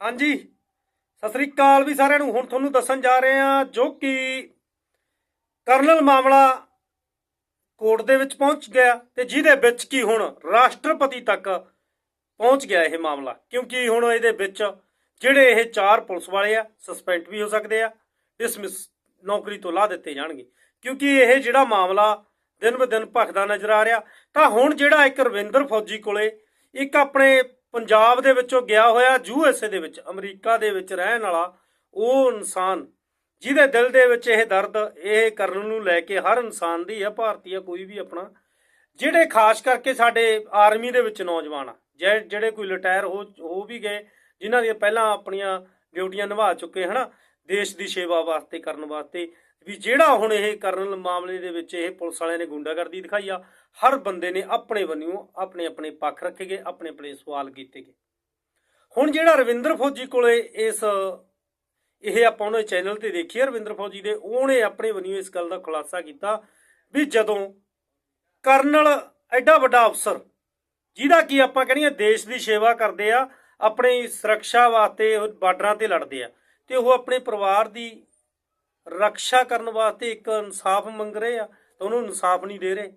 ਹਾਂਜੀ, ਸਤਿ ਸ੍ਰੀ ਅਕਾਲ ਵੀ ਸਾਰਿਆਂ ਨੂੰ। ਹੁਣ ਤੁਹਾਨੂੰ ਦੱਸਣ ਜਾ ਰਹੇ ਹਾਂ ਜੋ ਕਿ ਕਰਨਲ ਮਾਮਲਾ ਕੋਰਟ ਦੇ ਵਿੱਚ ਪਹੁੰਚ ਗਿਆ ਤੇ ਜਿਹਦੇ ਵਿੱਚ ਕੀ ਹੁਣ ਰਾਸ਼ਟਰਪਤੀ ਤੱਕ ਪਹੁੰਚ ਗਿਆ ਇਹ ਮਾਮਲਾ। ਕਿਉਂਕਿ ਹੁਣ ਇਹਦੇ ਵਿੱਚ ਜਿਹੜੇ ਇਹ ਚਾਰ ਪੁਲਿਸ ਵਾਲੇ ਆ ਸਸਪੈਂਡ ਵੀ ਹੋ ਸਕਦੇ ਆ ਡਿਸਮਿਸ ਨੌਕਰੀ ਤੋਂ ਲਾ ਦਿੱਤੇ ਜਾਣਗੇ। ਕਿਉਂਕਿ ਇਹ ਜਿਹੜਾ ਮਾਮਲਾ ਦਿਨ ਬ ਦਿਨ ਭਖਦਾ ਨਜ਼ਰ ਆ ਰਿਹਾ, ਤਾਂ ਹੁਣ ਜਿਹੜਾ ਇੱਕ ਰਵਿੰਦਰ ਫੌਜੀ ਕੋਲੇ ਇੱਕ ਆਪਣੇ ਪੰਜਾਬ ਦੇ ਵਿੱਚੋਂ ਗਿਆ ਹੋਇਆ ਯੂਐਸਏ ਦੇ ਵਿੱਚ, ਅਮਰੀਕਾ ਦੇ ਵਿੱਚ ਰਹਿਣ ਵਾਲਾ ਉਹ ਇਨਸਾਨ, ਜਿਹਦੇ ਦਿਲ ਦੇ ਵਿੱਚ ਇਹ ਦਰਦ, ਇਹ ਕਰਨ ਨੂੰ ਲੈ ਕੇ ਹਰ ਇਨਸਾਨ ਦੀ ਹੈ ਭਾਰਤੀ ਆ, ਕੋਈ ਵੀ ਆਪਣਾ, ਜਿਹੜੇ ਖਾਸ ਕਰਕੇ ਸਾਡੇ ਆਰਮੀ ਦੇ ਵਿੱਚ ਨੌਜਵਾਨ ਆ ਜਿਹੜੇ ਕੋਈ ਰਿਟਾਇਰ ਹੋ ਹੋ ਵੀ ਗਏ, ਜਿਨ੍ਹਾਂ ਦੀਆਂ ਪਹਿਲਾਂ ਆਪਣੀਆਂ ਡਿਊਟੀਆਂ ਨਿਭਾ ਚੁੱਕੇ ਹਨਾ, ਦੇਸ਼ ਦੀ ਸੇਵਾ ਵਾਸਤੇ, ਕਰਨ ਵਾਸਤੇ ਵੀ ਜਿਹੜਾ ਹੁਣ ਇਹ ਕਰਨ ਮਾਮਲੇ ਦੇ ਵਿੱਚ ਇਹ ਪੁਲਿਸ ਵਾਲਿਆਂ ਨੇ ਗੁੰਡਾਗਰਦੀ ਦਿਖਾਈ ਆ, ਹਰ ਬੰਦੇ ਨੇ ਆਪਣੇ ਵੱਲੋਂ ਆਪਣੇ ਆਪਣੇ ਪੱਖ ਰੱਖੇ ਗਏ, ਆਪਣੇ ਆਪਣੇ ਸਵਾਲ ਕੀਤੇ ਗਏ। ਹੁਣ ਜਿਹੜਾ ਰਵਿੰਦਰ ਫੌਜੀ ਕੋਲੇ ਇਸ, ਇਹ ਆਪਾਂ ਉਹਨੇ ਚੈਨਲ ਤੇ ਦੇਖੀ ਰਵਿੰਦਰ ਫੌਜੀ ਦੇ, ਉਹਨੇ ਆਪਣੇ ਵੱਲੋਂ ਇਸ ਗੱਲ ਦਾ ਖੁਲਾਸਾ ਕੀਤਾ ਵੀ ਜਦੋਂ ਕਰਨਲ ਐਡਾ ਵੱਡਾ ਅਫਸਰ, ਜਿਹਦਾ ਕੀ ਆਪਾਂ ਕਹਿੰਦੇ ਦੇਸ਼ ਦੀ ਸੇਵਾ ਕਰਦੇ ਆ, ਆਪਣੀ ਸੁਰੱਖਿਆ ਵਾਸਤੇ ਉਹ ਬਾਰਡਰਾਂ ਤੇ ਲੜਦੇ ਆ, ਤੇ ਉਹ ਆਪਣੇ ਪਰਿਵਾਰ ਦੀ ਰੱਖਿਆ ਕਰਨ ਵਾਸਤੇ ਇੱਕ ਇਨਸਾਫ ਮੰਗ ਰਹੇ ਆ, ਤਾਂ ਉਹਨੂੰ ਇਨਸਾਫ ਨਹੀਂ ਦੇ ਰਹੇ।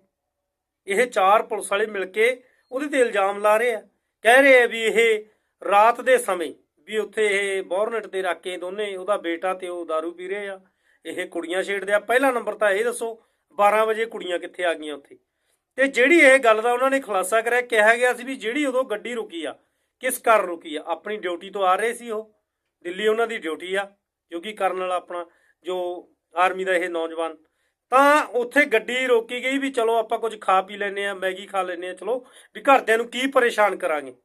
ਇਹ ਚਾਰ ਪੁਲਿਸ ਵਾਲੇ ਮਿਲ ਕੇ ਉਹਦੇ ਤੇ ਇਲਜ਼ਾਮ ਲਾ ਰਹੇ ਆ। ਕਹਿ ਰਹੇ ਆ ਵੀ ਇਹ ਰਾਤ ਦੇ ਸਮੇਂ ਵੀ ਉੱਥੇ ਇਹ ਬੋਰਨਟ ਤੇ ਰਾਕੇ ਦੋਨੇ, ਉਹਦਾ ਬੇਟਾ ਤੇ ਉਹ दारू ਪੀ ਰਹੇ ਆ। ਇਹ ਕੁੜੀਆਂ ਛੇੜਦੇ ਆ। ਪਹਿਲਾ ਨੰਬਰ ਤਾਂ ਇਹ ਦੱਸੋ 12 ਵਜੇ ਕੁੜੀਆਂ ਕਿੱਥੇ ਆ ਗਈਆਂ ਉੱਥੇ? ਤੇ ਜਿਹੜੀ ਇਹ ਗੱਲ ਦਾ ਉਹਨਾਂ ਨੇ ਖੁਲਾਸਾ ਕਰਿਆ, ਕਿਹਾ ਗਿਆ ਸੀ ਵੀ ਜਿਹੜੀ ਉਦੋਂ ਗੱਡੀ ਰੁਕੀ ਆ, ਕਿਸ ਕਾਰਨ ਰੁਕੀ ਆ? ਆਪਣੀ ਡਿਊਟੀ ਤੋਂ ਆ ਰਹੇ ਸੀ ਉਹ। ਦਿੱਲੀ ਉਹਨਾਂ ਦੀ ਡਿਊਟੀ ਆ ਕਿਉਂਕਿ ਕਰਨ ਵਾਲਾ ਆਪਣਾ ਜੋ ਆਰਮੀ ਦਾ ਇਹ ਨੌਜਵਾਨ, ਤਾਂ ਉੱਥੇ ਗੱਡੀ ਰੋਕੀ ਗਈ ਵੀ ਚਲੋ ਆਪਾਂ ਕੁਝ ਖਾ ਪੀ ਲੈਨੇ ਆ ਮੈਗੀ ਖਾ ਲੈਨੇ ਆ ਚਲੋ ਵੀ ਘਰਦਿਆਂ ਨੂੰ ਕੀ ਪਰੇਸ਼ਾਨ ਕਰਾਂਗੇ?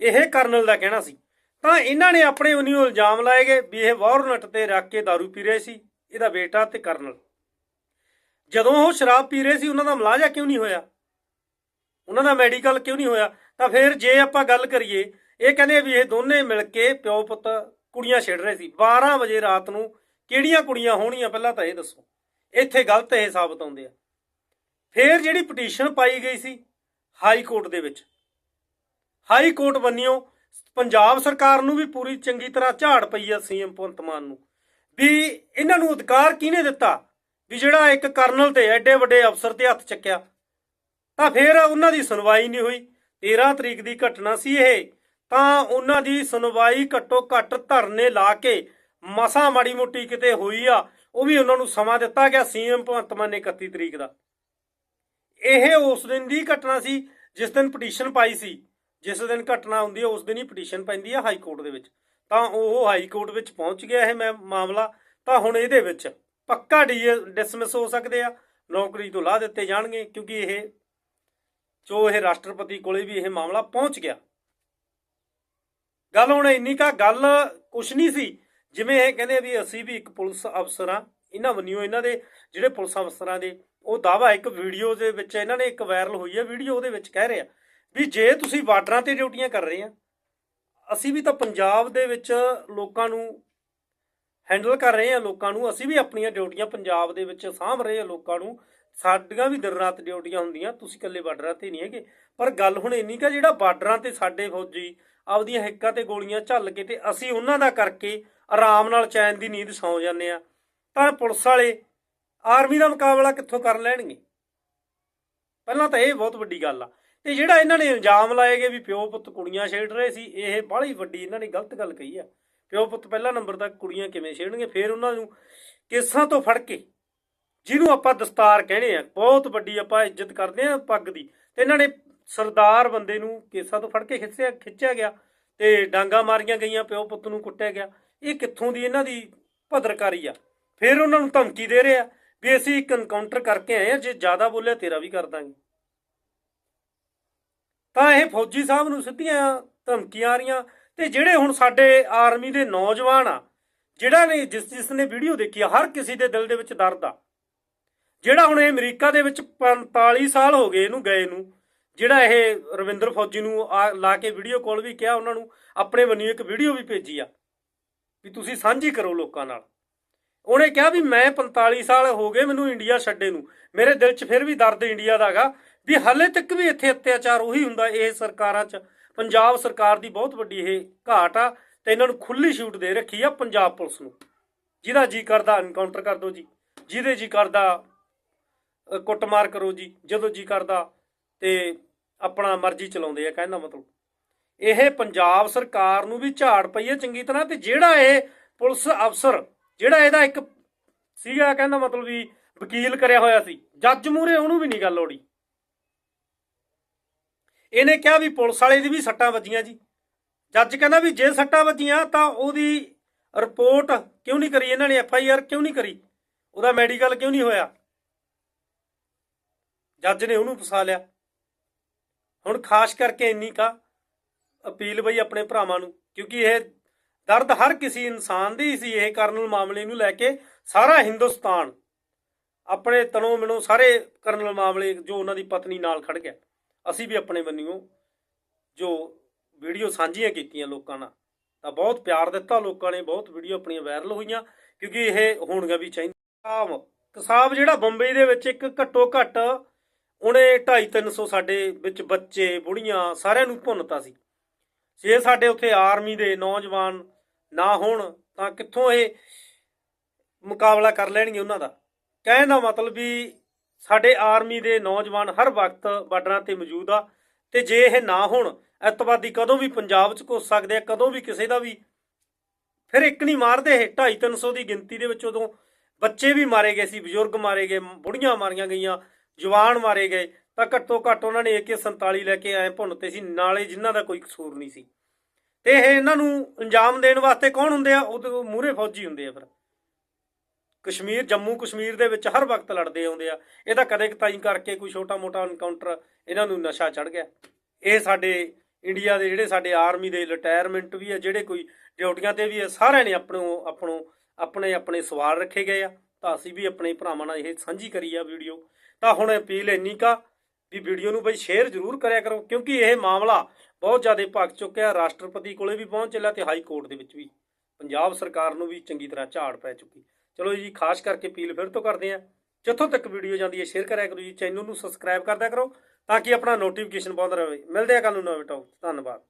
ਇਹ ਕਰਨਲ ਦਾ ਕਹਿਣਾ ਸੀ। ਤਾਂ ਇਹਨਾਂ ਨੇ ਆਪਣੇ ਉਹਨੂੰ ਇਲਜ਼ਾਮ ਲਾਏ ਗਏ ਵੀ ਇਹ ਵਾਰਨਟ ਤੇ ਰੱਖ ਕੇ दारू ਪੀ ਰਹੇ ਸੀ, ਇਹਦਾ ਬੇਟਾ ਤੇ ਕਰਨਲ। ਜਦੋਂ ਉਹ ਸ਼ਰਾਬ ਪੀ ਰਹੇ ਸੀ, ਉਹਨਾਂ ਦਾ ਮਲਾਜਾ ਕਿਉਂ ਨਹੀਂ ਹੋਇਆ? ਉਹਨਾਂ ਦਾ ਮੈਡੀਕਲ ਕਿਉਂ ਨਹੀਂ ਹੋਇਆ? ਤਾਂ ਫਿਰ ਜੇ ਆਪਾਂ ਗੱਲ ਕਰੀਏ, ਇਹ ਕਹਿੰਦੇ ਵੀ ਇਹ ਦੋਨੇ ਮਿਲ ਕੇ ਪਿਓ ਪੁੱਤ ਕੁੜੀਆਂ ਛੇੜ ਰਹੇ ਸੀ। 12 ਵਜੇ ਰਾਤ ਨੂੰ ਕਿਹੜੀਆਂ ਕੁੜੀਆਂ ਹੋਣੀਆਂ ਪਹਿਲਾਂ ਤਾਂ ਇਹ ਦੱਸੋ। ਇੱਥੇ ਗਲਤ ਇਹ ਸਾਬਤ ਆਉਂਦੇ ਆ। ਫਿਰ ਜਿਹੜੀ ਪਟੀਸ਼ਨ ਪਾਈ ਗਈ ਸੀ ਹਾਈ ਕੋਰਟ ਦੇ ਵਿੱਚ। ਹਾਈ ਕੋਰਟ ਬੰਨਿਓ, ਪੰਜਾਬ ਸਰਕਾਰ ਨੂੰ ਵੀ ਪੂਰੀ ਚੰਗੀ ਤਰ੍ਹਾਂ ਝਾੜ ਪਈ ਆ ਸੀਐਮ ਭਗਵੰਤ ਮਾਨ ਨੂੰ। ਵੀ ਇਹਨਾਂ ਨੂੰ ਅਧਿਕਾਰ ਕਿਹਨੇ ਦਿੱਤਾ? ਵੀ ਜਿਹੜਾ ਇੱਕ ਕਰਨਲ ਤੇ ਐਡੇ ਵੱਡੇ ਅਫਸਰ ਤੇ ਹੱਥ ਚੱਕਿਆ। ਤਾਂ ਫਿਰ ਉਹਨਾਂ ਦੀ ਸੁਣਵਾਈ ਨਹੀਂ ਹੋਈ। 13 ਤਰੀਕ ਦੀ ਘਟਨਾ ਸੀ ਇਹ। ਤਾਂ ਉਹਨਾਂ ਦੀ ਸੁਣਵਾਈ ਘੱਟੋ ਘੱਟ ਧਰਨੇ ਲਾ ਕੇ ਮਸਾ ਮਾੜੀ ਮੋਟੀ ਕਿਤੇ ਹੋਈ ਆ, ਉਹ ਵੀ ਉਹਨਾਂ ਨੂੰ ਸਮਾਂ ਦਿੱਤਾ ਗਿਆ ਸੀਐਮ ਭਗਵੰਤ ਮਾਨ ਨੇ 31 ਤਰੀਕ ਦਾ। ਇਹ ਉਸ ਦਿਨ ਦੀ ਘਟਨਾ ਸੀ, ਜਿਸ ਦਿਨ ਪਟੀਸ਼ਨ ਪਾਈ ਸੀ। ਜਿਸ ਦਿਨ ਘਟਨਾ ਹੁੰਦੀ ਹੈ ਉਸ ਦਿਨ ਹੀ ਪਟੀਸ਼ਨ ਪੈਂਦੀ ਹੈ ਹਾਈ ਕੋਰਟ ਦੇ ਵਿੱਚ। ਤਾਂ ਉਹ ਹਾਈ ਕੋਰਟ ਵਿੱਚ ਪਹੁੰਚ ਗਿਆ ਇਹ ਮੈਂ ਮਾਮਲਾ। ਤਾਂ ਹੁਣ ਇਹਦੇ ਵਿੱਚ ਪੱਕਾ ਡਿਸਮਿਸ ਹੋ ਸਕਦੇ ਆ, ਨੌਕਰੀ ਤੋਂ ਲਾਹ ਦਿੱਤੇ ਜਾਣਗੇ, ਕਿਉਂਕਿ ਇਹ ਜੋ ਇਹ ਰਾਸ਼ਟਰਪਤੀ ਕੋਲੇ ਵੀ ਇਹ ਮਾਮਲਾ ਪਹੁੰਚ ਗਿਆ। ਗੱਲ ਹੁਣ ਇੰਨੀ ਕਾ ਗੱਲ ਕੁਛ ਨਹੀਂ ਸੀ। ਜਿਵੇਂ ਇਹ ਕਹਿੰਦੇ ਵੀ ਅਸੀਂ ਵੀ ਇੱਕ ਪੁਲਿਸ ਅਫਸਰ ਆ ਇਹਨਾਂ ਵੱਲੋਂ ਇਹਨਾਂ ਦੇ ਜਿਹੜੇ ਪੁਲਿਸ ਅਫਸਰਾਂ ਦੇ, ਉਹ ਦਾਵਾ ਇੱਕ ਵੀਡੀਓ ਦੇ ਵਿੱਚ ਇਹਨਾਂ ਨੇ ਇੱਕ ਵਾਇਰਲ ਹੋਈ ਹੈ ਵੀਡੀਓ ਉਹਦੇ ਵਿੱਚ ਕਹਿ ਰਿਹਾ ਵੀ ਜੇ ਤੁਸੀਂ ਬਾਰਡਰਾਂ ਤੇ ਡਿਊਟੀਆਂ ਕਰ ਰਹੇ ਆ, ਅਸੀਂ ਵੀ ਤਾਂ ਪੰਜਾਬ ਦੇ ਵਿੱਚ ਲੋਕਾਂ ਨੂੰ ਹੈਂਡਲ ਕਰ ਰਹੇ ਆ, ਲੋਕਾਂ ਨੂੰ, ਅਸੀਂ ਵੀ ਆਪਣੀਆਂ ਡਿਊਟੀਆਂ ਪੰਜਾਬ ਦੇ ਵਿੱਚ ਸਾਂਭ ਰਹੇ ਆ, ਲੋਕਾਂ ਨੂੰ, ਸਾਡੀਆਂ ਵੀ ਦਿਨ ਰਾਤ ਡਿਊਟੀਆਂ ਹੁੰਦੀਆਂ, ਤੁਸੀਂ ਇਕੱਲੇ ਬਾਰਡਰਾਂ ਤੇ ਨਹੀਂ ਹੈਗੇ। ਪਰ ਗੱਲ ਹੁਣ ਇੰਨੀ ਕਾ ਜਿਹੜਾ ਬਾਰਡਰਾਂ ਤੇ ਸਾਡੇ ਫੌਜੀ ਆਪਦੀਆਂ ਹਿੱਕਾਂ ਤੇ ਗੋਲੀਆਂ ਝੱਲ ਕੇ ਤੇ ਅਸੀਂ ਉਹਨਾਂ ਦਾ ਕਰਕੇ ਆਰਾਮ ਨਾਲ ਚੈਨ ਦੀ ਨੀਂਦ ਸੌਂ ਜਾਂਦੇ ਆ ਪਰ ਪੁਲਿਸ ਵਾਲੇ ਆਰਮੀ ਦਾ ਮੁਕਾਬਲਾ ਕਿੱਥੋਂ ਕਰ ਲੈਣਗੇ? ਪਹਿਲਾਂ ਤਾਂ ਇਹ ਬਹੁਤ ਵੱਡੀ ਗੱਲ ਆ। ਤੇ ਜਿਹੜਾ ਇਹਨਾਂ ਨੇ ਇਲਜ਼ਾਮ ਲਾਏਗੇ ਵੀ ਪਿਓ ਪੁੱਤ ਕੁੜੀਆਂ ਛੇੜ ਰਹੇ ਸੀ, ਇਹ ਬਾਹਲੀ ਵੱਡੀ ਇਹਨਾਂ ਨੇ ਗਲਤ ਗੱਲ ਕਹੀ ਆ। ਪਿਓ ਪੁੱਤ ਪਹਿਲਾ ਨੰਬਰ ਤੱਕ ਕੁੜੀਆਂ ਕਿਵੇਂ ਛੇੜਨਗੇ, ਫਿਰ ਉਹਨਾਂ ਨੂੰ ਕੇਸਾਂ ਤੋਂ ਫੜ ਕੇ ਜਿਹਨੂੰ ਆਪਾਂ ਦਸਤਾਰ ਕਹਿੰਦੇ ਆ ਬਹੁਤ ਵੱਡੀ ਆਪਾਂ ਇੱਜ਼ਤ ਕਰਦੇ ਆ ਪੱਗ ਦੀ। ਤੇ ਇਹਨਾਂ ਨੇ ਸਰਦਾਰ ਬੰਦੇ ਨੂੰ ਕੇਸਾਂ ਤੋਂ ਫੜ ਕੇ ਖਿੱਚਿਆ ਖਿੱਚਿਆ ਗਿਆ ਤੇ ਡਾਂਗਾ ਮਾਰੀਆਂ ਗਈਆਂ, ਪਿਓ ਪੁੱਤ ਨੂੰ ਕੁੱਟਿਆ ਗਿਆ। ਇਹ ਕਿੱਥੋਂ ਦੀ ਇਹਨਾਂ ਦੀ ਭਦਰਕਾਰੀ ਆ? ਫਿਰ ਉਹਨਾਂ ਨੂੰ ਧਮਕੀ ਦੇ ਰਿਹਾ ਵੀ ਅਸੀਂ ਇੱਕ ਐਨਕਾਊਂਟਰ ਕਰਕੇ ਆਏ ਆ ਜੇ ਜ਼ਿਆਦਾ ਬੋਲਿਆ ਤੇਰਾ ਵੀ ਕਰ ਦਾਂਗੇ। ਤਾਂ ਇਹ ਫੌਜੀ ਸਾਹਿਬ ਨੂੰ ਸਿੱਧੀਆਂ ਧਮਕੀਆਂ ਆ ਰਹੀਆਂ ਤੇ ਜਿਹੜੇ ਹੁਣ ਸਾਡੇ ਆਰਮੀ ਦੇ ਨੌਜਵਾਨ ਆ, ਜਿਹੜਾ ਨੇ ਜਿਸ ਜਿਸ ਨੇ ਵੀਡੀਓ ਦੇਖੀ ਆ, ਹਰ ਕਿਸੇ ਦੇ ਦਿਲ ਦੇ ਵਿੱਚ ਦਰਦ ਆ। ਜਿਹੜਾ ਹੁਣ ਇਹ ਅਮਰੀਕਾ ਦੇ ਵਿੱਚ 45 ਸਾਲ ਹੋ ਗਏ ਇਹਨੂੰ ਗਏ ਨੂੰ ਜਿਹੜਾ ਇਹ ਰਵਿੰਦਰ ਫੌਜੀ ਨੂੰ ਆ- ਲਾ ਕੇ ਵੀਡੀਓ ਕਾਲ ਵੀ ਕਿਹਾ, ਉਹਨਾਂ ਨੂੰ ਆਪਣੇ ਵੱਲੋਂ ਇੱਕ ਵੀਡੀਓ ਵੀ ਭੇਜੀ ਆ, ਵੀ ਤੁਸੀਂ ਸਾਂਝੀ ਕਰੋ ਲੋਕਾਂ ਨਾਲ। ਉਹਨੇ ਕਿਹਾ ਵੀ ਮੈਂ 45 ਸਾਲ ਹੋ ਗਏ ਮੈਨੂੰ ਇੰਡੀਆ ਛੱਡੇ ਨੂੰ। ਮੇਰੇ ਦਿਲ 'ਚ ਫਿਰ ਵੀ ਦਰਦ ਇੰਡੀਆ ਦਾ ਹੈਗਾ, ਵੀ ਹਾਲੇ ਤੱਕ ਵੀ ਇੱਥੇ ਅਤਿਆਚਾਰ ਉਹੀ ਹੁੰਦਾ ਇਹ ਸਰਕਾਰਾਂ 'ਚ। ਪੰਜਾਬ ਸਰਕਾਰ ਦੀ ਬਹੁਤ ਵੱਡੀ ਇਹ ਘਾਟ ਆ ਤੇ ਇਹਨਾਂ ਨੂੰ ਖੁੱਲੀ ਛੂਟ ਦੇ ਰੱਖੀ ਆ ਪੰਜਾਬ ਪੁਲਿਸ ਨੂੰ। ਜਿਹਦਾ ਜੀ ਕਰਦਾ ਐਨਕਾਊਂਟਰ ਕਰ ਦਿਓ ਜੀ। ਜਿਹਦੇ ਜੀ ਕਰਦਾ ਕੁੱਟਮਾਰ ਕਰੋ ਜੀ। ਜਦੋਂ ਜੀ ਕਰਦਾ ਤੇ ਆਪਣਾ ਮਰਜ਼ੀ ਚਲਾਉਂਦੇ ਆ ਕਹਿੰਦਾ ਮਤਲਬ। ਇਹ ਪੰਜਾਬ ਸਰਕਾਰ ਨੂੰ ਵੀ ਝਾੜ ਪਈ ਹੈ ਚੰਗੀ ਤਰ੍ਹਾਂ, ਤੇ ਜਿਹੜਾ ਇਹ ਪੁਲਿਸ ਅਫਸਰ, ਜਿਹੜਾ ਇਹਦਾ ਇੱਕ ਸੀਗਾ ਕਹਿੰਦਾ ਮਤਲਬ ਵੀ ਵਕੀਲ ਕਰਿਆ ਹੋਇਆ ਸੀ, ਜੱਜ ਮੂਰੇ ਉਹਨੂੰ ਵੀ ਨਹੀਂ ਗੱਲ ਲੋੜੀ ਇਹਨੇ ਕਿਹਾ ਵੀ ਪੁਲਿਸ ਵਾਲੇ ਦੀ ਵੀ ਸੱਟਾਂ ਵੱਜੀਆਂ ਜੀ। ਜੱਜ ਕਹਿੰਦਾ ਵੀ ਜੇ ਸੱਟਾਂ ਵੱਜੀਆਂ, ਤਾਂ ਉਹਦੀ ਰਿਪੋਰਟ ਕਿਉਂ ਨਹੀਂ ਕਰੀ ਇਹਨਾਂ ਨੇ, ਐਫ ਆਈ ਆਰ ਕਿਉਂ ਨਹੀਂ ਕਰੀ? ਉਹਦਾ ਮੈਡੀਕਲ ਕਿਉਂ ਨਹੀਂ ਹੋਇਆ? ਜੱਜ ਨੇ ਉਹਨੂੰ ਫਸਾ ਲਿਆ। ਹੁਣ ਖਾਸ ਕਰਕੇ ਇੰਨੀ ਕਾ ਅਪੀਲ ਬਈ ਆਪਣੇ ਭਰਾਵਾਂ ਨੂੰ, ਕਿਉਂਕਿ ਇਹ ਦਰਦ ਹਰ ਕਿਸੇ ਇਨਸਾਨ ਦੀ ਸੀ, ਇਹ ਕਰਨਲ ਮਾਮਲੇ ਨੂੰ ਲੈ ਕੇ ਸਾਰਾ ਹਿੰਦੁਸਤਾਨ, ਆਪਣੇ ਤਨੋਂ ਮਿਣੋਂ ਸਾਰੇ ਕਰਨਲ ਮਾਮਲੇ ਜੋ ਉਹਨਾਂ ਦੀ ਪਤਨੀ ਨਾਲ ਖੜ ਗਿਆ। ਅਸੀਂ ਵੀ ਆਪਣੇ ਬੰਨਿਓ ਜੋ ਵੀਡੀਓ ਸਾਂਝੀਆਂ ਕੀਤੀਆਂ ਲੋਕਾਂ ਨਾਲ, ਤਾਂ ਬਹੁਤ ਪਿਆਰ ਦਿੱਤਾ ਲੋਕਾਂ ਨੇ, ਬਹੁਤ ਵੀਡੀਓ ਆਪਣੀਆਂ ਵਾਇਰਲ ਹੋਈਆਂ, ਕਿਉਂਕਿ ਇਹ ਹੋਣਗਾ ਵੀ ਚਾਹੀਦਾ ਕਸਾਬ ਜਿਹੜਾ ਬੰਬਈ ਦੇ ਵਿੱਚ ਇੱਕ ਘੱਟੋ ਘੱਟ ਉਹਨੇ 2.5 300 ਸਾਡੇ ਵਿੱਚ ਬੱਚੇ, ਬੁੜੀਆਂ ਸਾਰਿਆਂ ਨੂੰ ਭੁੰਨਤਾ ਸੀ। ਜੇ ਸਾਡੇ ਉੱਥੇ ਆਰਮੀ ਦੇ ਨੌਜਵਾਨ ਨਾ ਹੋਣ, ਤਾਂ ਕਿੱਥੋਂ ਇਹ ਮੁਕਾਬਲਾ ਕਰ ਲੈਣਗੇ ਉਹਨਾਂ ਦਾ? ਕਹਿਣ ਦਾ ਮਤਲਬ ਵੀ ਸਾਡੇ ਆਰਮੀ ਦੇ ਨੌਜਵਾਨ ਹਰ ਵਕਤ ਬਾਰਡਰਾਂ ਤੇ ਮੌਜੂਦ ਆ ਤੇ ਜੇ ਇਹ ਨਾ ਹੋਣ ਅੱਤਵਾਦੀ ਕਦੋਂ ਵੀ ਪੰਜਾਬ 'ਚ ਘੁਸ ਸਕਦੇ ਆ, ਕਦੋਂ ਵੀ ਕਿਸੇ ਦਾ ਵੀ, ਫਿਰ ਇੱਕ ਨਹੀਂ ਮਾਰਦੇ ਇਹ। 2.5 300 ਦੀ ਗਿਣਤੀ ਦੇ ਵਿੱਚ ਉਦੋਂ ਬੱਚੇ ਵੀ ਮਾਰੇ ਗਏ ਸੀ, ਬਜ਼ੁਰਗ ਮਾਰੇ ਗਏ, ਬੁੜੀਆਂ ਮਾਰੀਆਂ ਗਈਆਂ। ਜਵਾਨ ਮਾਰੇ ਗਏ, ਤਾਂ ਘੱਟੋ ਘੱਟ ਉਹਨਾਂ ਨੇ AK47 ਲੈ ਕੇ ਆਏ ਭੁੰਨਤੇ ਸੀ, ਨਾਲੇ ਜਿਨ੍ਹਾਂ ਦਾ ਕੋਈ ਕਸੂਰ ਨਹੀਂ ਸੀ। ਤੇ ਇਹ ਇਹਨਾਂ ਨੂੰ ਅੰਜਾਮ ਦੇਣ ਵਾਸਤੇ ਕੌਣ ਹੁੰਦੇ ਆ? ਉਹ ਮੂਹਰੇ ਫੌਜੀ ਹੁੰਦੇ ਆ ਫਿਰ। ਕਸ਼ਮੀਰ, ਜੰਮੂ ਕਸ਼ਮੀਰ ਦੇ ਵਿੱਚ ਹਰ ਵਕਤ ਲੜਦੇ ਆਉਂਦੇ ਆ। ਇਹ ਤਾਂ ਕਦੇ ਕਤਾਈ ਕਰਕੇ ਕੋਈ ਛੋਟਾ ਮੋਟਾ ਐਨਕਾਊਂਟਰ ਇਹਨਾਂ ਨੂੰ ਨਸ਼ਾ ਚੜ ਗਿਆ। ਇਹ ਸਾਡੇ ਇੰਡੀਆ ਦੇ ਜਿਹੜੇ ਸਾਡੇ ਆਰਮੀ ਦੇ ਰਿਟਾਇਰਮੈਂਟ ਵੀ ਆ, ਜਿਹੜੇ ਕੋਈ ਡਿਊਟੀਆਂ ਤੇ ਵੀ ਆ, ਸਾਰਿਆਂ ਨੇ ਆਪਣੋ ਆਪਣੋ ਆਪਣੇ ਆਪਣੇ ਸਵਾਲ ਰੱਖੇ ਗਏ ਆ। ਤਾਂ ਅਸੀਂ ਵੀ ਆਪਣੇ ਭਰਾਵਾਂ ਨਾਲ ਇਹ ਸਾਂਝੀ ਕਰੀ ਆ ਵੀਡੀਓ। ਤਾਂ ਹੁਣ ਅਪੀਲ ਇੰਨੀ ਕਾ ਵੀ ਵੀਡੀਓ ਨੂੰ ਬਈ ਸ਼ੇਅਰ ਜ਼ਰੂਰ ਕਰਿਆ ਕਰੋ, ਕਿਉਂਕਿ ਇਹ ਮਾਮਲਾ ਬਹੁਤ ਜ਼ਿਆਦਾ ਭਗ ਚੁੱਕਿਆ ਰਾਸ਼ਟਰਪਤੀ ਕੋਲੇ ਵੀ ਪਹੁੰਚ ਚੱਲਿਆ ਤੇ ਹਾਈ ਕੋਰਟ ਦੇ ਵਿੱਚ ਵੀ। ਪੰਜਾਬ ਸਰਕਾਰ ਨੂੰ ਵੀ ਚੰਗੀ ਤਰ੍ਹਾਂ ਝਾੜ ਪੈ ਚੁੱਕੀ। ਚਲੋ ਜੀ, ਖਾਸ ਕਰਕੇ ਅਪੀਲ ਫਿਰ ਤੋਂ ਕਰਦੇ ਆ ਜਿੱਥੋਂ ਤੱਕ ਵੀਡੀਓ ਜਾਂਦੀ ਹੈ ਸ਼ੇਅਰ ਕਰਿਆ ਕਰੋ ਜੀ। ਚੈਨਲ ਨੂੰ ਸਬਸਕ੍ਰਾਈਬ ਕਰਦਿਆ ਕਰੋ, ਤਾਂ ਕਿ ਆਪਣਾ ਨੋਟੀਫਿਕੇਸ਼ਨ ਪਾਉਂਦਾ ਰਹੇ। ਮਿਲਦੇ ਆ ਕੱਲ ਨੂੰ ਨਵੇਂ ਟੌਪ ਧੰਨਵਾਦ।